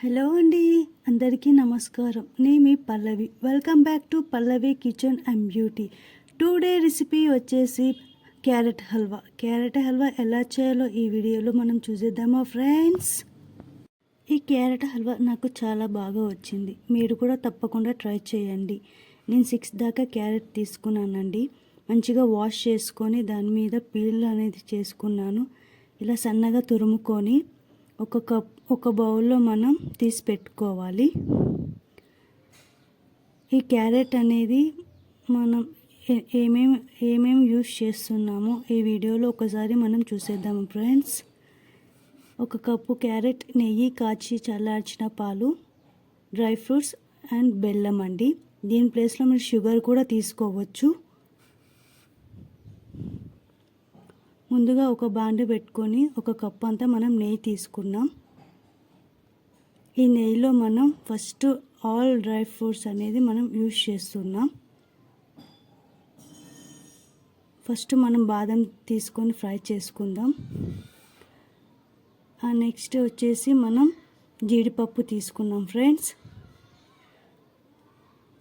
Hello అండి అందరికీ నమస్కారం. నేను మీ Pallavi. Welcome back to Pallavi kitchen and beauty today recipe వచ్చేసి క్యారెట్ హల్వా. క్యారెట్ హల్వా ఎలా చేయాలో ఈ వీడియోలో మనం చూసేద్దామా ఫ్రెండ్స్ ఈ క్యారెట్ హల్వా నాకు చాలా బాగా వచ్చింది. మీరు కూడా తప్పకుండా ట్రై చేయండి. నేను సిక్స్ దాకా క్యారెట్ తీసుకున్నానండి. మంచిగా వాష్ చేసుకొని దాని మీద పీల్ అనేది చేసుకున్నాను. ఇలా సన్నగా తురుముకొని ఒక కప్ ఒక బౌల్లో మనం తీసి పెట్టుకోవాలి. ఈ క్యారెట్ అనేది మనం ఏమేమి ఏమేమి యూస్ చేస్తున్నామో ఈ వీడియోలో ఒకసారి మనం చూసేద్దాము ఫ్రెండ్స్. ఒక కప్పు క్యారెట్ నెయ్యి కాచి చల్లార్చిన పాలు డ్రై ఫ్రూట్స్ అండ్ బెల్లం అండి. దీని ప్లేస్లో మీరు షుగర్ కూడా తీసుకోవచ్చు. ముందుగా ఒక బాండి పెట్టుకొని ఒక కప్ అంతా మనం నెయ్యి తీసుకున్నాం. ఈ నెయ్యిలో మనం ఫస్ట్ ఆల్ డ్రై ఫ్రూట్స్ అనేది మనం యూజ్ చేస్తున్నాం. ఫస్ట్ మనం బాదం తీసుకొని ఫ్రై చేసుకుందాం. ఆ నెక్స్ట్ వచ్చేసి మనం జీడిపప్పు తీసుకున్నాం ఫ్రెండ్స్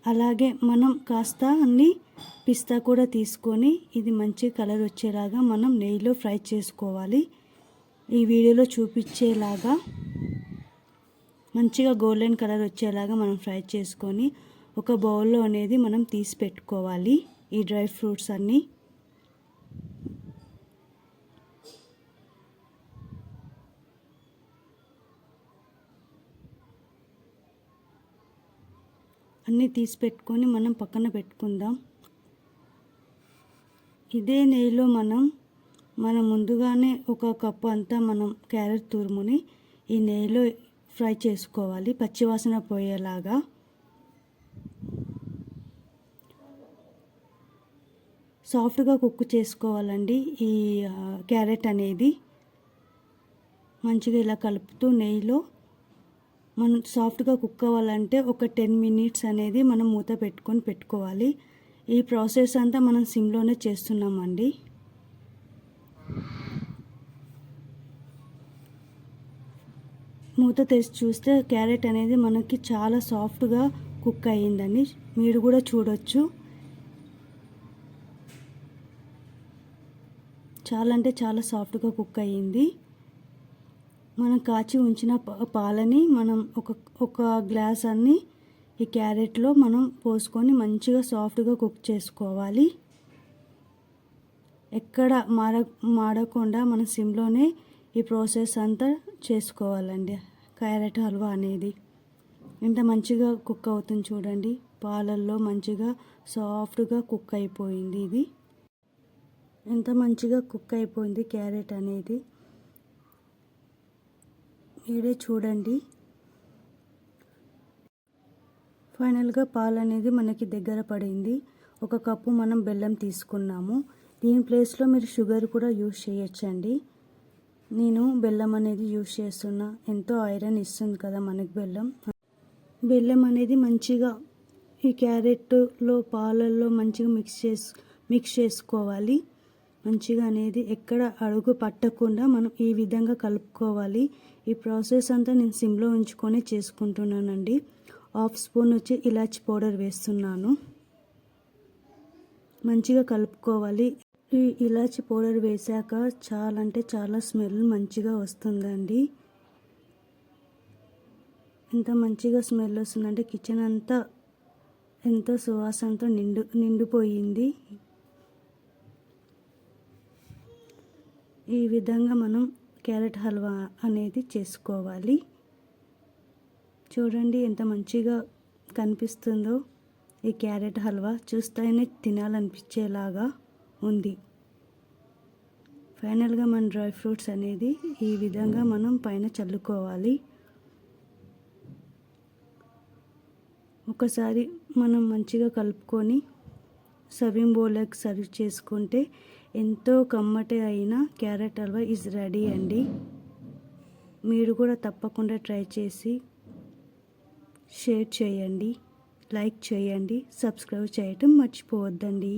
అలాగే మనం కాస్త అన్ని పిస్తా కూడా తీసుకొని ఇది మంచి కలర్ వచ్చేలాగా మనం నెయ్యిలో ఫ్రై చేసుకోవాలి. ఈ వీడియోలో చూపించేలాగా మంచిగా గోల్డెన్ కలర్ వచ్చేలాగా మనం ఫ్రై చేసుకొని ఒక బౌల్లో అనేది మనం తీసి పెట్టుకోవాలి. ఈ డ్రై ఫ్రూట్స్ అన్నీ. అన్నీ తీసి పెట్టుకొని మనం పక్కన పెట్టుకుందాం. ఇదే నెయ్యిలో మనం మనం ముందుగానే ఒక కప్పు అంతా మనం క్యారెట్ తురుముని ఈ నెయ్యిలో ఫ్రై చేసుకోవాలి పచ్చివాసన పోయేలాగా. సాఫ్ట్గా కుక్ చేసుకోవాలండి ఈ క్యారెట్ అనేది. మంచిగా ఇలా కలుపుతూ నెయ్యిలో మనం సాఫ్ట్గా కుక్ అవ్వాలంటే ఒక టెన్ మినిట్స్ అనేది మనం మూత పెట్టుకొని పెట్టుకోవాలి. ఈ ప్రాసెస్ అంతా మనం సిమ్లోనే చేస్తున్నామండి. మూత తెసి చూస్తే క్యారెట్ అనేది మనకి చాలా సాఫ్ట్గా కుక్ అయ్యిందండి. మీరు కూడా చూడొచ్చు. చాలా అంటే చాలా సాఫ్ట్గా కుక్ అయ్యింది. మనం కాచి ఉంచిన పాలని మనం ఒక ఒక గ్లాస్ అన్ని ఈ క్యారెట్లో మనం పోసుకొని మంచిగా సాఫ్ట్గా కుక్ చేసుకోవాలి. ఎక్కడ మాడ మాడకుండా మన సిమ్లోనే ఈ ప్రాసెస్ అంతా చేసుకోవాలండి. క్యారెట్ హల్వా అనేది ఎంత మంచిగా కుక్ అవుతుంది చూడండి. పాలల్లో మంచిగా సాఫ్ట్గా కుక్ అయిపోయింది ఇది. ఎంత మంచిగా కుక్ అయిపోయింది క్యారెట్ అనేది. మీరే చూడండి. ఫైనల్గా పాలు అనేది మనకి దగ్గర పడింది. ఒక కప్పు మనం బెల్లం తీసుకున్నాము. దీని ప్లేస్లో మీరు షుగర్ కూడా యూస్ చేయొచ్చండి. నేను బెల్లం అనేది యూజ్ చేస్తున్నా. ఎంతో ఐరన్ ఇస్తుంది కదా మనకి బెల్లం. బెల్లం అనేది మంచిగా ఈ క్యారెట్లో పాలల్లో మంచిగా మిక్స్ చేసి మిక్స్ చేసుకోవాలి. మంచిగా అనేది ఎక్కడ అడుగు పట్టకుండా మనం ఈ విధంగా కలుపుకోవాలి. ఈ ప్రాసెస్ అంతా నేను సిమ్లో ఉంచుకొని చేసుకుంటున్నానండి. హాఫ్ స్పూన్ వచ్చి ఇలాచి పౌడర్ వేస్తున్నాను. మంచిగా కలుపుకోవాలి. ఈ ఇలాచి పౌడర్ వేసాక చాలా అంటే చాలా స్మెల్ మంచిగా వస్తుందండి. ఎంత మంచిగా స్మెల్ వస్తుందంటే కిచెన్ అంతా ఎంతో సువాసనతో నిండు నిండిపోయింది. ఈ విధంగా మనం క్యారెట్ హల్వా అనేది చేసుకోవాలి. చూడండి ఎంత మంచిగా కనిపిస్తుందో ఈ క్యారెట్ హల్వా చూస్తేనే తినాలనిపించేలాగా. ఉంది. ఫైనల్గా మన డ్రై ఫ్రూట్స్ అనేది ఈ విధంగా మనం పైన చల్లుకోవాలి. ఒకసారి మనం మంచిగా కలుపుకొని సర్వింగ్ బౌల్కి సర్వ్ చేసుకుంటే ఎంతో కమ్మటి అయిన క్యారెట్ హల్వా ఈజ్ రెడీ అండి. మీరు కూడా తప్పకుండా ట్రై చేసి షేర్ చేయండి లైక్ చేయండి సబ్స్క్రైబ్ చేయటం మర్చిపోవద్దండి.